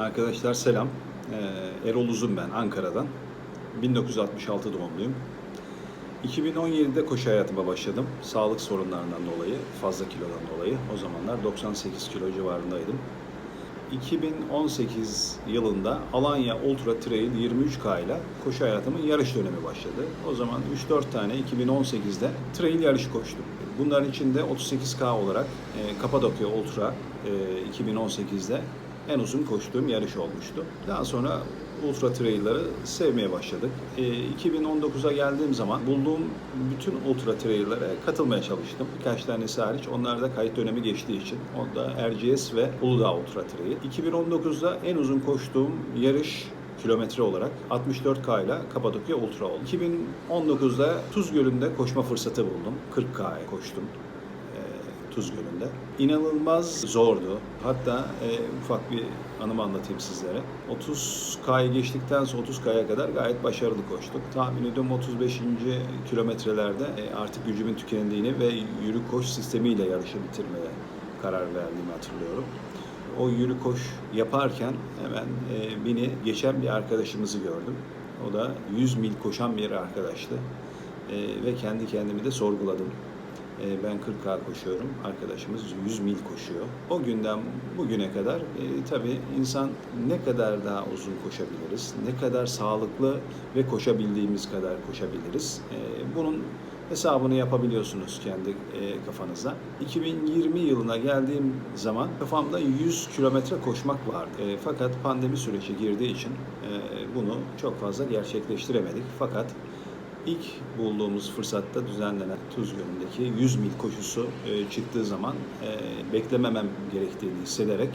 Arkadaşlar selam. Ee, Erol Uzun ben Ankara'dan. 1966 doğumluyum. 2017'de koşu hayatıma başladım. Sağlık sorunlarından dolayı, fazla kilodan dolayı. O zamanlar 98 kilo civarındaydım. 2018 yılında Alanya Ultra Trail 23K ile koşu hayatımın yarış dönemi başladı. O zaman 3-4 tane 2018'de trail yarışı koştum. Bunların içinde 38K olarak e, Kapadokya Ultra e, 2018'de en uzun koştuğum yarış olmuştu. Daha sonra ultra trail'ları sevmeye başladık. E, 2019'a geldiğim zaman bulduğum bütün ultra trail'lere katılmaya çalıştım. Birkaç tanesi hariç. Onlar da kayıt dönemi geçtiği için. Onda Erciyes ve Uludağ Ultra Trail. 2019'da en uzun koştuğum yarış kilometre olarak 64K ile Kapadokya Ultra oldu. 2019'da Tuz Gölü'nde koşma fırsatı buldum. 40K'ya koştum. Tuz Gölü'nde. İnanılmaz zordu. Hatta e, ufak bir anımı anlatayım sizlere. 30K'yı geçtikten sonra 30K'ya kadar gayet başarılı koştuk. Tahmin ediyorum 35. kilometrelerde e, artık gücümün tükendiğini ve yürü koş sistemiyle yarışı bitirmeye karar verdiğimi hatırlıyorum. O yürü koş yaparken hemen e, beni geçen bir arkadaşımızı gördüm. O da 100 mil koşan bir arkadaştı. E, ve kendi kendimi de sorguladım. E, ben 40K koşuyorum, arkadaşımız 100 mil koşuyor. O günden bugüne kadar e, tabii insan ne kadar daha uzun koşabiliriz, ne kadar sağlıklı ve koşabildiğimiz kadar koşabiliriz. E, bunun hesabını yapabiliyorsunuz kendi e, kafanızda. 2020 yılına geldiğim zaman kafamda 100 kilometre koşmak vardı. E, fakat pandemi süreci girdiği için e, bunu çok fazla gerçekleştiremedik. Fakat İlk bulduğumuz fırsatta düzenlenen Tuz Gölü'ndeki 100 mil koşusu e, çıktığı zaman e, beklememem gerektiğini hissederek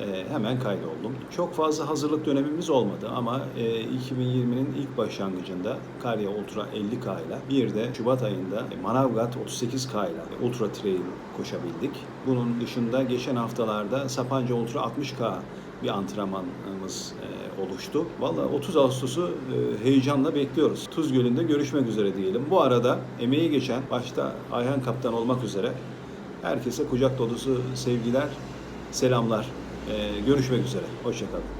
e, hemen kaydoldum. Çok fazla hazırlık dönemimiz olmadı ama e, 2020'nin ilk başlangıcında Karya Ultra 50K ile bir de Şubat ayında Manavgat 38K ile Ultra Trail koşabildik. Bunun dışında geçen haftalarda Sapanca Ultra 60K bir antrenmanımız e, oluştu. Valla 30 Ağustos'u e, heyecanla bekliyoruz. Tuz Gölü'nde görüşmek üzere diyelim. Bu arada emeği geçen başta Ayhan Kaptan olmak üzere herkese kucak dolusu sevgiler, selamlar. E, görüşmek üzere. Hoşçakalın.